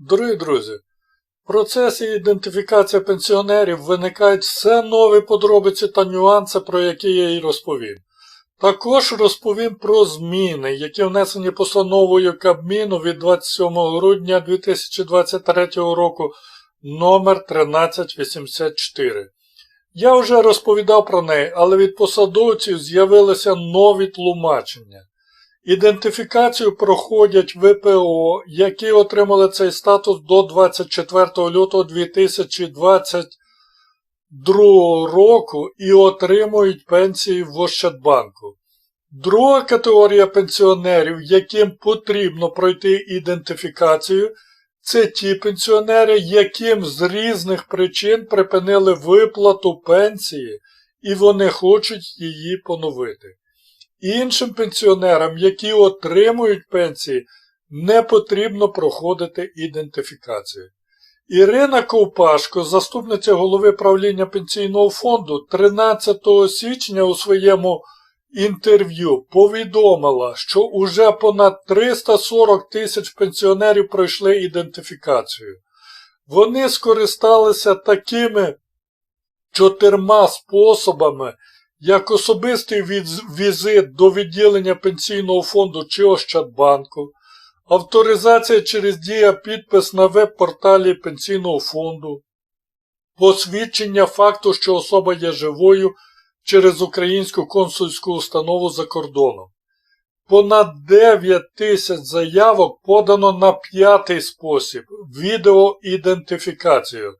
Дорогі друзі, в процесі ідентифікації пенсіонерів виникають все нові подробиці та нюанси, про які я і розповім. Також розповім про зміни, які внесені постановою Кабміну від 27 грудня 2023 року номер 1384. Я вже розповідав про неї, але від посадовців з'явилися нові тлумачення. Ідентифікацію проходять ВПО, які отримали цей статус до 24 лютого 2022 року і отримують пенсії в Ощадбанку. Друга категорія пенсіонерів, яким потрібно пройти ідентифікацію, це ті пенсіонери, яким з різних причин припинили виплату пенсії і вони хочуть її поновити. Іншим пенсіонерам, які отримують пенсії, не потрібно проходити ідентифікацію. Ірина Ковпашко, заступниця голови правління пенсійного фонду, 13 січня у своєму інтерв'ю повідомила, що уже понад 340 тисяч пенсіонерів пройшли ідентифікацію. Вони скористалися такими чотирма способами, як особистий візит до відділення пенсійного фонду чи Ощадбанку, авторизація через дія підпис на веб-порталі пенсійного фонду, посвідчення факту, що особа є живою через українську консульську установу за кордоном. Понад 9 тисяч заявок подано на п'ятий спосіб відеоідентифікацію.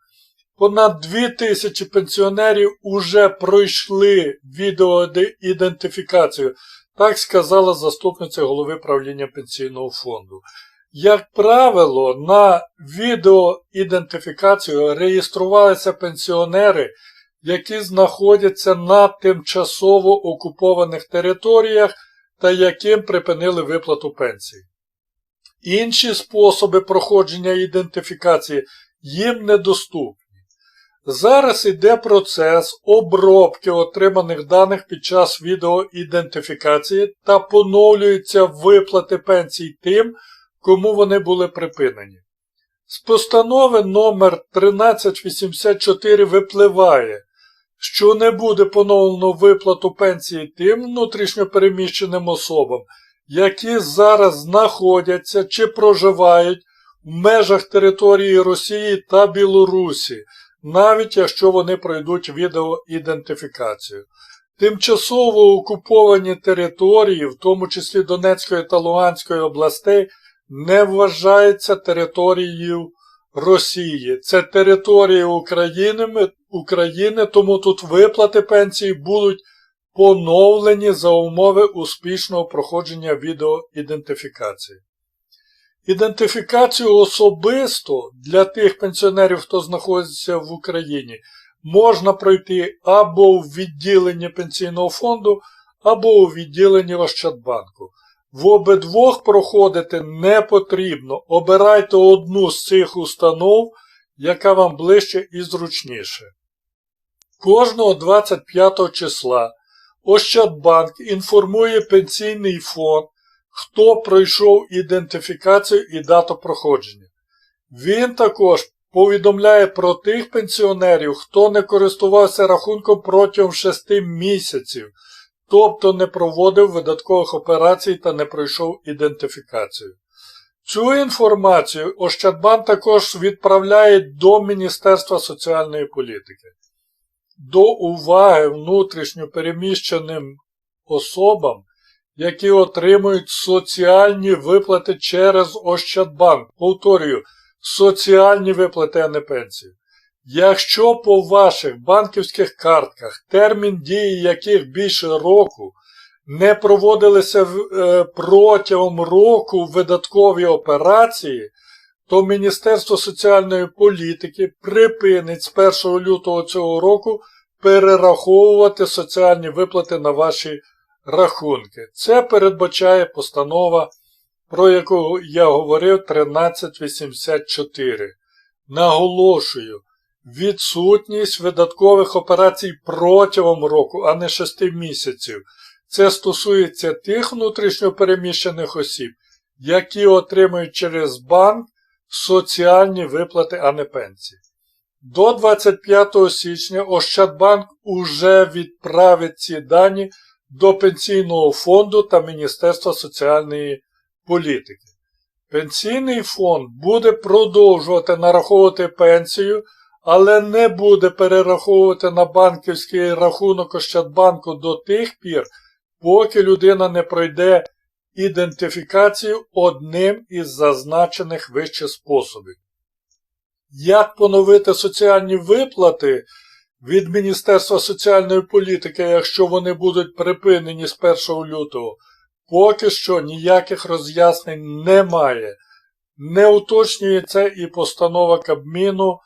Понад 2 тисячі пенсіонерів уже пройшли відеоідентифікацію, так сказала заступниця голови правління пенсійного фонду. Як правило, на відеоідентифікацію реєструвалися пенсіонери, які знаходяться на тимчасово окупованих територіях та яким припинили виплату пенсії. Інші способи проходження ідентифікації їм недоступні. Зараз йде процес обробки отриманих даних під час відеоідентифікації та поновлюються виплати пенсій тим, кому вони були припинені. З постанови номер 1384 випливає, що не буде поновлено виплату пенсії тим внутрішньопереміщеним особам, які зараз знаходяться чи проживають в межах території Росії та Білорусі навіть якщо вони пройдуть відеоідентифікацію. Тимчасово окуповані території, в тому числі Донецької та Луганської областей, не вважаються територією Росії. Це територія України, України, тому тут виплати пенсії будуть поновлені за умови успішного проходження відеоідентифікації. Ідентифікацію особисто для тих пенсіонерів, хто знаходиться в Україні, можна пройти або в відділенні пенсійного фонду, або у відділенні Ощадбанку. В обидвох проходити не потрібно. Обирайте одну з цих установ, яка вам ближче і зручніше. Кожного 25 числа Ощадбанк інформує пенсійний фонд хто пройшов ідентифікацію і дату проходження. Він також повідомляє про тих пенсіонерів, хто не користувався рахунком протягом 6 місяців, тобто не проводив видаткових операцій та не пройшов ідентифікацію. Цю інформацію Ощадбанк також відправляє до Міністерства соціальної політики. До уваги внутрішньо переміщеним особам які отримують соціальні виплати через Ощадбанк. Повторюю, соціальні виплати, а не пенсії. Якщо по ваших банківських картках, термін дії яких більше року, не проводилися е, протягом року видаткові операції, то Міністерство соціальної політики припинить з 1 лютого цього року перераховувати соціальні виплати на ваші рахунки. Це передбачає постанова, про яку я говорив 1384. Наголошую, відсутність видаткових операцій протягом року, а не 6 місяців. Це стосується тих внутрішньопереміщених осіб, які отримують через банк соціальні виплати, а не пенсії. До 25 січня Ощадбанк уже відправить ці дані до Пенсійного фонду та Міністерства соціальної політики. Пенсійний фонд буде продовжувати нараховувати пенсію, але не буде перераховувати на банківський рахунок Ощадбанку до тих пір, поки людина не пройде ідентифікацію одним із зазначених вище способів. Як поновити соціальні виплати від Міністерства соціальної політики, якщо вони будуть припинені з 1 лютого, поки що ніяких роз'яснень немає. Не уточнюється і постанова Кабміну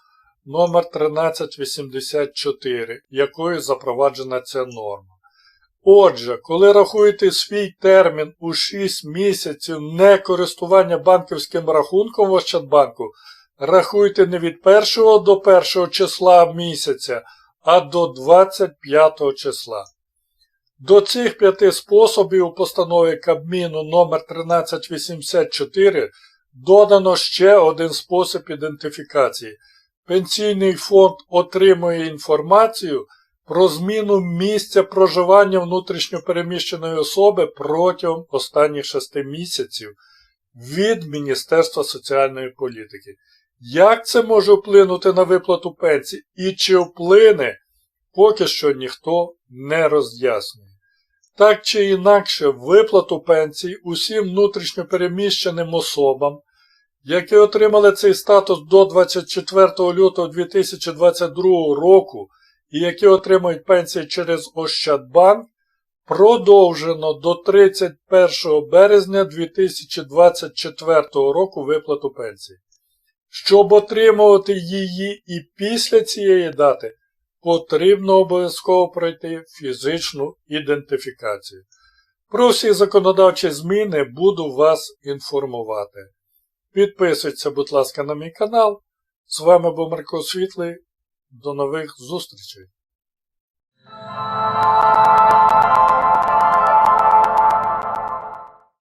номер 1384, якою запроваджена ця норма. Отже, коли рахуєте свій термін у 6 місяців некористування банківським рахунком в Ощадбанку, рахуйте не від 1 до 1 числа місяця, а до 25 числа. До цих п'яти способів у постанові Кабміну номер 1384 додано ще один спосіб ідентифікації. Пенсійний фонд отримує інформацію про зміну місця проживання внутрішньопереміщеної особи протягом останніх 6 місяців від Міністерства соціальної політики. Як це може вплинути на виплату пенсій і чи вплине, поки що ніхто не роз'яснює. Так чи інакше, виплату пенсій усім внутрішньопереміщеним особам, які отримали цей статус до 24 лютого 2022 року і які отримують пенсії через Ощадбанк, продовжено до 31 березня 2024 року виплату пенсії. Щоб отримувати її і після цієї дати, потрібно обов'язково пройти фізичну ідентифікацію. Про всі законодавчі зміни буду вас інформувати. Підписуйтесь, будь ласка, на мій канал. З вами був Марко Світлий. До нових зустрічей!